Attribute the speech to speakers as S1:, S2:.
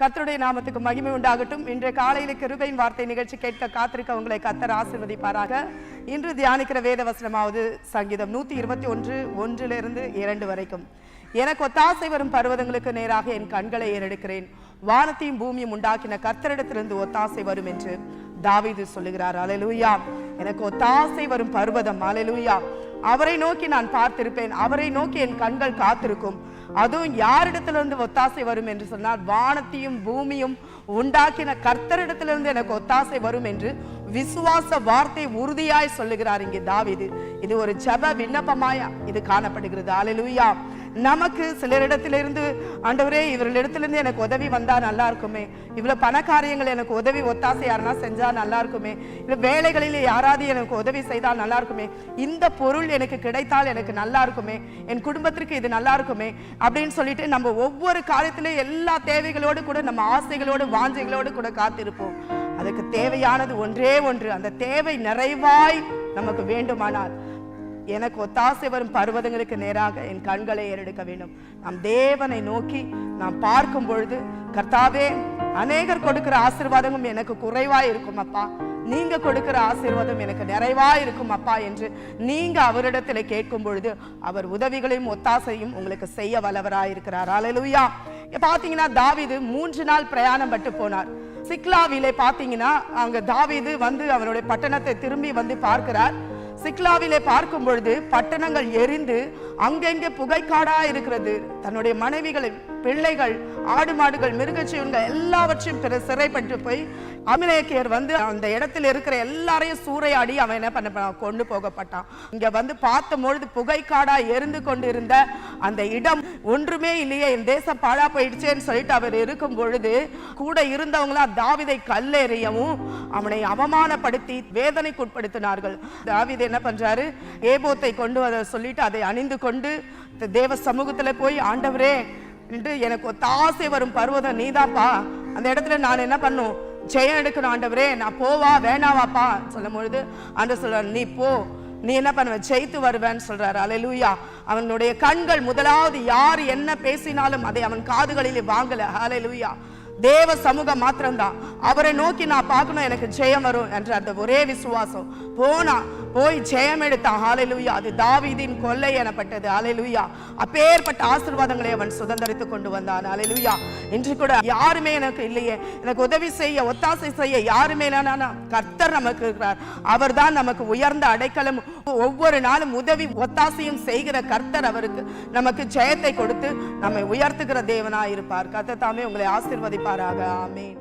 S1: கத்தருடைய நாமத்துக்கு மகிமை உண்டாகட்டும். இன்றைய காலையில கிருபையின் வார்த்தை நிகழ்ச்சி கேட்க காத்திருக்க உங்களை கத்தர் ஆசிர்வதிப்பாராக. இன்று தியானிக்கிற வேத வசனமாவது சங்கீதம் நூத்தி இருபத்தி ஒன்று ஒன்றிலிருந்து இரண்டு வரைக்கும். எனக்கு ஒத்தாசை வரும் பருவதங்களுக்கு நேராக என் கண்களை ஏறெடுக்கிறேன். வானத்தையும் பூமியும் உண்டாக்கின கர்த்தரிடத்திலிருந்து ஒத்தாசை வரும் என்று தாவீது சொல்லுகிறார். அலலூயா எனக்கு ஒத்தாசை வரும் பருவதம். அலலூயா அவரை நோக்கி நான் பார்த்திருப்பேன். அவரை நோக்கி என் கண்கள் காத்திருக்கும். அதுவும் யாரிடத்திலிருந்து ஒத்தாசை வரும் என்று சொன்னால் வானத்தையும் பூமியும் உண்டாக்கின கர்த்தரிடத்திலிருந்து எனக்கு ஒத்தாசை வரும் என்று விசுவாச வார்த்தை உறுதியாய் சொல்லுகிறார் இங்கே தாவிது. இது ஒரு ஜப விண்ணப்பமாயா இது காணப்படுகிறது. அல்லேலூயா நமக்கு சிலரிடத்திலிருந்து ஆண்டவரே இவர்களிடத்திலிருந்து எனக்கு உதவி வந்தால் நல்லா இருக்குமே இவ்வளோ பண காரியங்கள் எனக்கு உதவி ஒத்தாசை யாருனா செஞ்சால் நல்லா இருக்குமே இல்லை வேலைகளில் யாராவது எனக்கு உதவி செய்தால் நல்லா இருக்குமே இந்த பொருள் எனக்கு கிடைத்தால் எனக்கு நல்லா இருக்குமே என் குடும்பத்திற்கு இது நல்லா இருக்குமே அப்படின்னு சொல்லிட்டு நம்ம ஒவ்வொரு காரியத்திலையும் எல்லா தேவைகளோடு கூட நம்ம ஆசைகளோடு வாஞ்சைகளோடு கூட காத்திருப்போம். அதுக்கு தேவையானது ஒன்றே ஒன்று. அந்த தேவை நிறைவாய் நமக்கு வேண்டுமானால். எனக்கு ஒத்தாசை வரும் பர்வதங்களுக்கு நேராக என் கண்களை ஏறெடுக்க வேண்டும். நாம் தேவனை நோக்கி நாம் பார்க்கும் பொழுது கர்த்தாவே அநேகர் கொடுக்கிற ஆசீர்வாதமும் எனக்கு குறைவா இருக்கும் அப்பா. நீங்க கொடுக்கிற ஆசீர்வாதம் எனக்கு நிறைவா இருக்கும் அப்பா என்று நீங்க அவரிடத்துல கேட்கும் பொழுது அவர் உதவிகளையும் ஒத்தாசையும் உங்களுக்கு செய்ய வல்லவராயிருக்கிறார் அலலுயா பாத்தீங்கன்னா தாவிது மூன்று நாள் பிரயாணம் பட்டு போனார். சிக்லாவிலே பாத்தீங்கன்னா அங்க தாவிது வந்து அவருடைய பட்டணத்தை திரும்பி வந்து பார்க்கிறார். சிக்லாவிலே பார்க்கும் பொழுது பட்டணங்கள் எரிந்து அங்கெங்கே புகைக்காடா இருக்கிறது. தன்னுடைய மனைவிகளை பிள்ளைகள் ஆடு மாடுகள் மிருகஜீவன்கள் எல்லாவற்றையும் பிற சிறைப்பட்டு போய் அமிலேக்கியர் வந்து அந்த இடத்துல இருக்கிற எல்லாரையும் சூறையாடி அவன் என்ன பண்ண கொண்டு போகப்பட்டான். இங்க வந்து பார்த்த பொழுது புகைக்காடா எரிந்து கொண்டிருந்த அந்த இடம் ஒன்றுமே இல்லையே என் தேசம் பாழா போயிடுச்சேன்னு சொல்லிட்டு அவர் இருக்கும் பொழுது கூட இருந்தவங்களா தாவிதை கல்லெறியவும் அவனை அவமானப்படுத்தி வேதனைக்கு உட்படுத்தினார்கள். தாவிதை என்ன பண்றாரு? ஏபோத்தை கொண்டு வர சொல்லிட்டு அதை அணிந்து கொண்டு தேவ சமூகத்துல போய் ஆண்டவரே என்று எனக்கு ஒத்தாசை வரும் பருவதம் நீதாப்பா. அந்த இடத்துல நான் என்ன பண்ணும்? ஜெயம் எடுக்கணும் ஆண்டவரே. நான் போவா வேணாவாப்பா சொல்லும் பொழுது ஆண்டவர் சொல்றாரு நீ போ. நீ என்ன பண்ணுவ? ஜெயித்து வருவேன்னு சொல்றாரு. அலையூயா அவனுடைய கண்கள் முதலாவது யார் என்ன பேசினாலும் அதை அவன் காதுகளிலே வாங்கல. லூயா தேவ சமூகம் மாத்திரம்தான். அவரை நோக்கி நான் பார்க்கணும் எனக்கு ஜெயம் வரும் என்ற அந்த ஒரே விசுவாசம். போனா போய் ஜெயம் எடுத்தான். ஆலையிலுயா அது தாவிதின் கொள்ளை எனப்பட்டது. அலையிலுயா அப்பேற்பட்ட ஆசீர்வாதங்களை அவன் சுதந்திரித்து கொண்டு வந்தான். அலையிலுயா இன்று கூட யாருமே எனக்கு இல்லையே. எனக்கு உதவி செய்ய ஒத்தாசை செய்ய யாருமே இல்லைனா கர்த்தர் நமக்கு இருக்கிறார். அவர்தான் நமக்கு உயர்ந்த அடைக்கலம் ஒவ்வொரு நாளும் உதவி ஒத்தாசையும் செய்கிற கர்த்தர் அவருக்கு நமக்கு ஜெயத்தை கொடுத்து நம்மை உயர்த்துகிற தேவனாய் இருப்பார் கர்த்தர் தாமே உங்களை ஆசிர்வதிப்பாராக. ஆமென்.